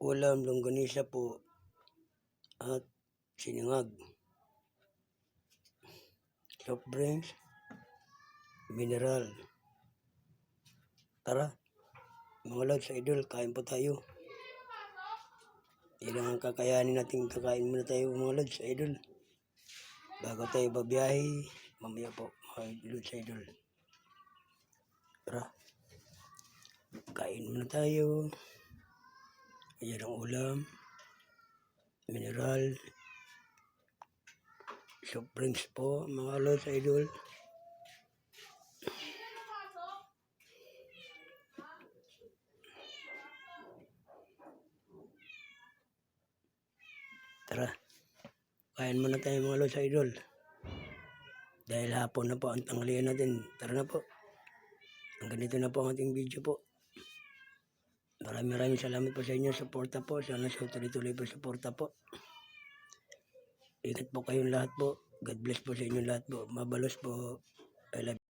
ulam, longganisa po, at sinangag. Soft drinks, mineral. Tara, mga lods, idol, kain po tayo. Yan ang kakayanin natin kakain muna tayo mga lods, idol. Bago tayo babiyahe, mamaya po, mga lods, idol. Tara, kain muna tayo. Ayan ang ulam, mineral, soft drinks po, mga lods, idol. Tara, kain muna tayo mga lods, idol. Dahil hapon na po ang tanghalian natin. Tara na po. Hanggang dito na po ang ating video po. Maraming maraming salamat po sa inyo. Suporta po. Sana sa tuloy-tuloy po suporta po. Ingat po kayong lahat po. God bless po sa inyo lahat po. Mabalos po.